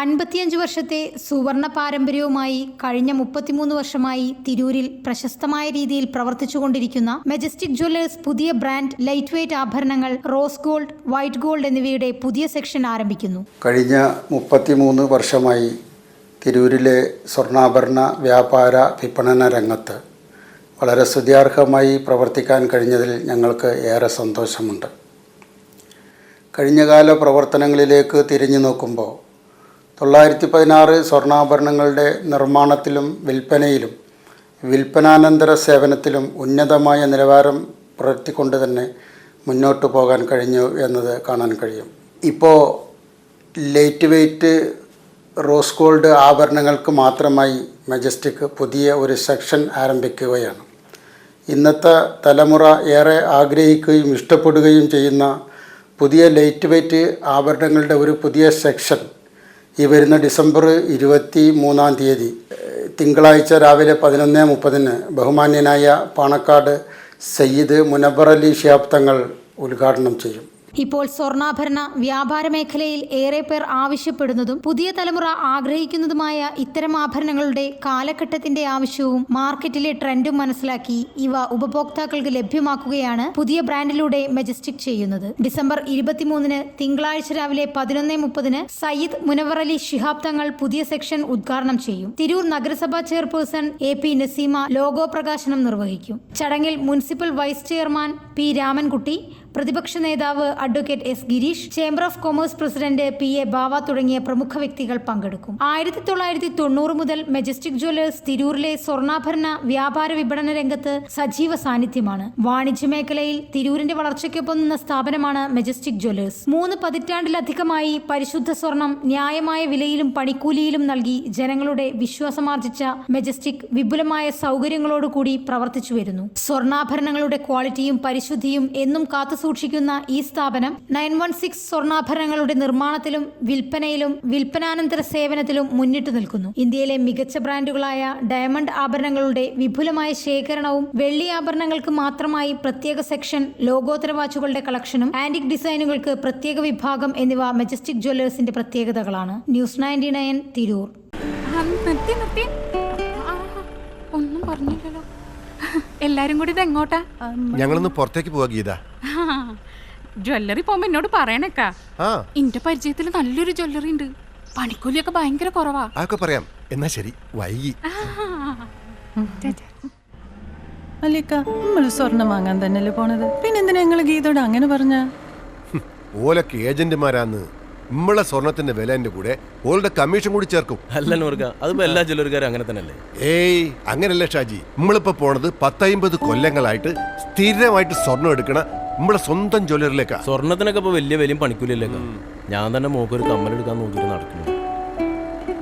അൻപത്തിയഞ്ച് വർഷത്തെ സുവർണ പാരമ്പര്യവുമായി കഴിഞ്ഞ മുപ്പത്തിമൂന്ന് വർഷമായി തിരൂരിൽ പ്രശസ്തമായ രീതിയിൽ പ്രവർത്തിച്ചുകൊണ്ടിരിക്കുന്ന മെജസ്റ്റിക് ജ്വല്ലേഴ്സ് പുതിയ ബ്രാൻഡ് ലൈറ്റ് വെയ്റ്റ് ആഭരണങ്ങൾ റോസ് ഗോൾഡ് വൈറ്റ് ഗോൾഡ് എന്നിവയുടെ പുതിയ സെക്ഷൻ ആരംഭിക്കുന്നു. കഴിഞ്ഞ മുപ്പത്തിമൂന്ന് വർഷമായി തിരൂരിലെ സ്വർണാഭരണ വ്യാപാര വിപണന രംഗത്ത് വളരെ സ്തുതിയാർഹമായി പ്രവർത്തിക്കാൻ കഴിഞ്ഞതിൽ ഞങ്ങൾക്ക് ഏറെ സന്തോഷമുണ്ട്. കഴിഞ്ഞകാല പ്രവർത്തനങ്ങളിലേക്ക് തിരിഞ്ഞു നോക്കുമ്പോൾ തൊള്ളായിരത്തി പതിനാറ് സ്വർണാഭരണങ്ങളുടെ നിർമ്മാണത്തിലും വിൽപ്പനയിലും വിൽപ്പനാനന്തര സേവനത്തിലും ഉന്നതമായ നിലവാരം പുലർത്തിക്കൊണ്ട് തന്നെ മുന്നോട്ട് പോകാൻ കഴിഞ്ഞു എന്നത് കാണാൻ കഴിയും. ഇപ്പോൾ ലൈറ്റ് വെയ്റ്റ് റോസ് ഗോൾഡ് ആഭരണങ്ങൾക്ക് മാത്രമായി മജസ്റ്റിക് പുതിയ ഒരു സെക്ഷൻ ആരംഭിക്കുകയാണ്. ഇന്നത്തെ തലമുറ ഏറെ ആഗ്രഹിക്കുകയും ഇഷ്ടപ്പെടുകയും ചെയ്യുന്ന പുതിയ ലൈറ്റ് വെയ്റ്റ് ആഭരണങ്ങളുടെ ഒരു പുതിയ സെക്ഷൻ ഈ വരുന്ന ഡിസംബർ ഇരുപത്തി മൂന്നാം തീയതി തിങ്കളാഴ്ച രാവിലെ പതിനൊന്ന് മുപ്പതിന് ബഹുമാന്യനായ പാണക്കാട് സയ്യിദ് മുനബർ അലി ഷിയാബ് തങ്ങൾ ഉദ്ഘാടനം ചെയ്യും. ഇപ്പോൾ സ്വർണാഭരണ വ്യാപാര മേഖലയിൽ ഏറെ പേർ ആവശ്യപ്പെടുന്നതും പുതിയ തലമുറ ആഗ്രഹിക്കുന്നതുമായ ഇത്തരം ആഭരണങ്ങളുടെ കാലഘട്ടത്തിന്റെ ആവശ്യവും മാർക്കറ്റിലെ ട്രെൻഡും മനസ്സിലാക്കി ഇവ ഉപഭോക്താക്കൾക്ക് ലഭ്യമാക്കുകയാണ് പുതിയ ബ്രാൻഡിലൂടെ മെജസ്റ്റിക് ചെയ്യുന്നത്. ഡിസംബർ ഇരുപത്തിമൂന്നിന് തിങ്കളാഴ്ച രാവിലെ പതിനൊന്ന് മുപ്പതിന് സയ്യിദ് മുനവർ അലി ശിഹാബ് തങ്ങൾ പുതിയ സെക്ഷൻ ഉദ്ഘാടനം ചെയ്യും. തിരൂർ നഗരസഭാ chairperson A P Naseema logo പ്രകാശനം നിർവഹിക്കും. ചടങ്ങിൽ municipal vice chairman P Ramankutty പ്രതിപക്ഷ നേതാവ് advocate S Girish chamber of commerce president P A Bava തുടങ്ങിയ പ്രമുഖ വ്യക്തികൾ പങ്കെടുക്കും. ആയിരത്തി തൊള്ളായിരത്തി തൊണ്ണൂറ് മുതൽ മെജസ്റ്റിക് ജ്വല്ലേഴ്സ് തിരൂരിലെ സ്വർണാഭരണ വ്യാപാര വിപണന രംഗത്ത് സജീവ സാന്നിധ്യമാണ്. വാണിജ്യ മേഖലയിൽ തിരൂരിന്റെ വളർച്ചയ്ക്കൊപ്പം നിന്ന സ്ഥാപനമാണ് മെജസ്റ്റിക് ജ്വല്ലേഴ്സ് മൂന്ന് പതിറ്റാണ്ടിലധികമായി പരിശുദ്ധ സ്വർണം ന്യായമായ വിലയിലും പണിക്കൂലിയിലും നൽകി ജനങ്ങളുടെ വിശ്വാസമാർജിച്ച മെജസ്റ്റിക് വിപുലമായ സൗകര്യങ്ങളോടുകൂടി പ്രവർത്തിച്ചു വരുന്നു സ്വർണാഭരണങ്ങളുടെ ക്വാളിറ്റിയും പരിശുദ്ധിയും എന്നും കാത്തുസൂക്ഷിക്കുന്ന ഈ സ്ഥാപനം നയൻ വൺ സിക്സ് സ്വർണാഭരണങ്ങളുടെ നിർമ്മാണത്തിലും വിൽപ്പനയിലും വിൽപ്പനാനന്തര സേവനത്തിലും മുന്നിട്ട് നിൽക്കുന്നു. ഇന്ത്യയിലെ മികച്ച ബ്രാൻഡുകളായ ഡയമണ്ട് ആഭരണങ്ങളുടെ വിപുലമായ ശേഖരണവും വെള്ളി ആഭരണങ്ങൾക്ക് മാത്രമായി പ്രത്യേക സെക്ഷൻ ലോകോത്തര വാച്ചുകളുടെ കളക്ഷനും ആന്റിക് ഡിസൈനുകൾക്ക് പ്രത്യേക വിഭാഗം എന്നിവ മെജസ്റ്റിക് ജ്വല്ലേഴ്സിന്റെ പ്രത്യേകതകളാണ്. News ninety nine Tirur. ഒന്നും പറഞ്ഞില്ലല്ലോ. എല്ലാരും കൂടി ഇത് എങ്ങോട്ടാ? ഞങ്ങളൊന്ന് പുറത്തേക്ക് പോവാ ഗീത. ജ്വല്ലറി പോകുമ്പോ എന്നോട് പറയണേക്കാ. എന്റെ പരിചയത്തിൽ നല്ലൊരു ജ്വല്ലറി ഉണ്ട്. പണിക്കൂലിയൊക്കെ ഭയങ്കര കുറവാ. അതൊക്കെ പറയാം. എന്നാ ശരി. വൈകി. നമ്മൾ അല്ലിക്ക നമ്മൾ സ്വർണം വാങ്ങാൻ തന്നെയല്ലേ പോണത്? പിന്നെ എന്തിനാ ഞങ്ങൾ ഗീതോട് അങ്ങനെ പറഞ്ഞ? ഓലൊക്കെ ഏജന്റുമാരാന്ന്. നമ്മളെ സ്വർണത്തിന്റെ വിലന്റെ കൂടെ ഓളുടെ കമ്മീഷൻ കൂടി ചേർക്കും. അല്ല അതും അതിപ്പോ എല്ലാ ജ്വല്ലറിക്കാരും അങ്ങനെ തന്നെയല്ലേ? ഏയ് അങ്ങനല്ല ഷാജി. നമ്മളിപ്പോ പോണത് പത്തൈമ്പത് കൊല്ലങ്ങളായിട്ട് സ്ഥിരമായിട്ട് സ്വർണം എടുക്കണ നമ്മളെ സ്വന്തം ജ്വല്ലറിലേക്കാ സ്വർണത്തിനൊക്കെ ഇപ്പൊ വലിയ വിലയും പണിക്കൂലല്ലേ ഞാൻ തന്നെ മോക്കൊരു കമ്മലെടുക്കാൻ നോക്കിയിട്ട് നടക്കുന്നു.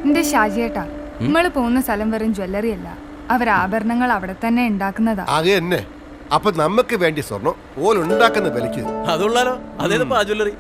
എന്റെ ഷാജിയേട്ടാ നമ്മൾ പോകുന്ന സ്ഥലം വെറും ജ്വല്ലറി അല്ല. അവർ ആഭരണങ്ങൾ അവിടെ തന്നെ ഉണ്ടാക്കുന്നതാ. ആകെ തന്നെ അപ്പൊ നമുക്ക് വേണ്ടി സ്വർണം ഓലുണ്ടാക്കുന്ന വിലക്ക് അതുള്ളാലോ? അതേതപ്പോ ആ ജ്വല്ലറി?